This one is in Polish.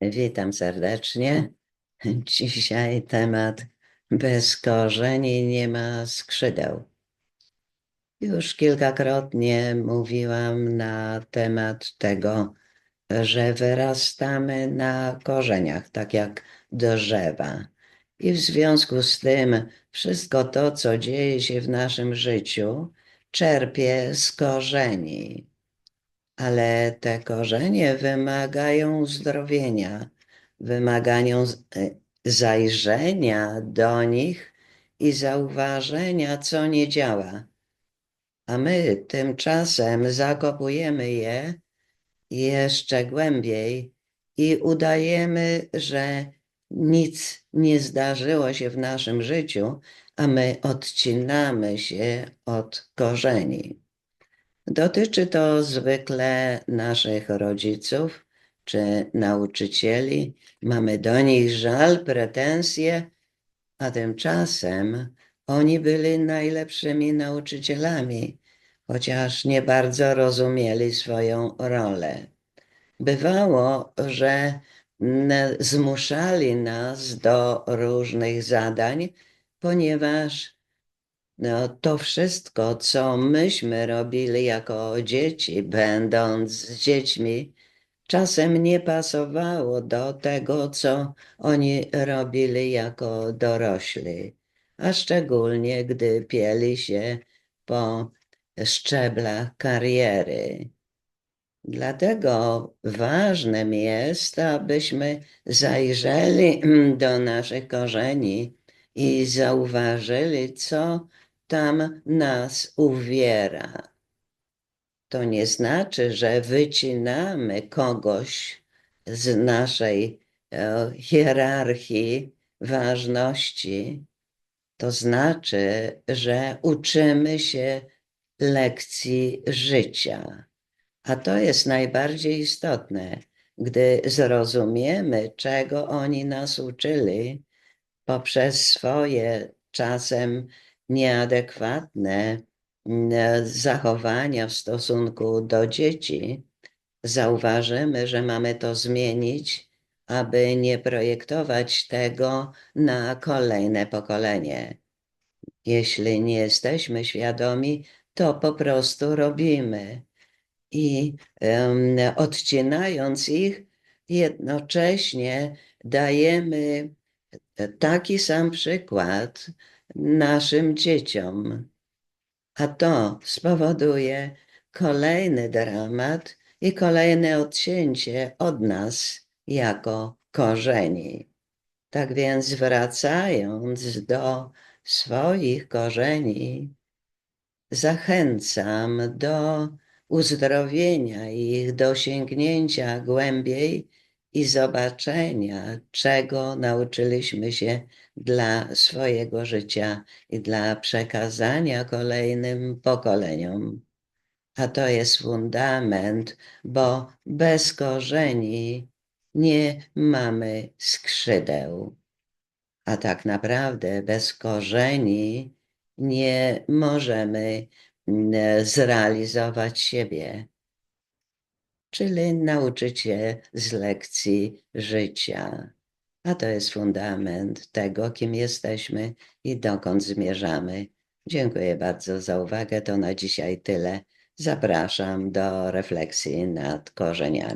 Witam serdecznie. Dzisiaj temat bez korzeni nie ma skrzydeł. Już kilkakrotnie mówiłam na temat tego, że wyrastamy na korzeniach, tak jak drzewa. I w związku z tym wszystko to, co dzieje się w naszym życiu, czerpie z korzeni ale te korzenie wymagają uzdrowienia, wymagają e, zajrzenia do nich i zauważenia, co nie działa. A my tymczasem zakopujemy je jeszcze głębiej i udajemy, że nic nie zdarzyło się w naszym życiu, a my odcinamy się od korzeni. Dotyczy to zwykle naszych rodziców czy nauczycieli. Mamy do nich żal, pretensje, a tymczasem oni byli najlepszymi nauczycielami, chociaż nie bardzo rozumieli swoją rolę. Bywało, że zmuszali nas do różnych zadań, ponieważ no, to wszystko, co myśmy robili jako dzieci, będąc dziećmi, czasem nie pasowało do tego, co oni robili jako dorośli, a szczególnie gdy pieli się po szczeblach kariery. Dlatego ważnym jest, abyśmy zajrzeli do naszych korzeni i zauważyli, co tam nas uwiera. To nie znaczy, że wycinamy kogoś z naszej e, hierarchii ważności. To znaczy, że uczymy się lekcji życia. A to jest najbardziej istotne, gdy zrozumiemy, czego oni nas uczyli poprzez swoje czasem nieadekwatne mm, zachowania w stosunku do dzieci, zauważymy, że mamy to zmienić, aby nie projektować tego na kolejne pokolenie. Jeśli nie jesteśmy świadomi, to po prostu robimy. I em, odcinając ich, jednocześnie dajemy taki sam przykład naszym dzieciom. A to spowoduje kolejny dramat i kolejne odcięcie od nas jako korzeni. Tak więc, wracając do swoich korzeni, zachęcam do uzdrowienia ich, do sięgnięcia głębiej i zobaczenia, czego nauczyliśmy się dla swojego życia i dla przekazania kolejnym pokoleniom. A to jest fundament, bo bez korzeni nie mamy skrzydeł. A tak naprawdę bez korzeni nie możemy mm, zrealizować siebie czyli nauczyć się z lekcji życia. A to jest fundament tego, kim jesteśmy i dokąd zmierzamy. Dziękuję bardzo za uwagę. To na dzisiaj tyle. Zapraszam do refleksji nad korzeniami.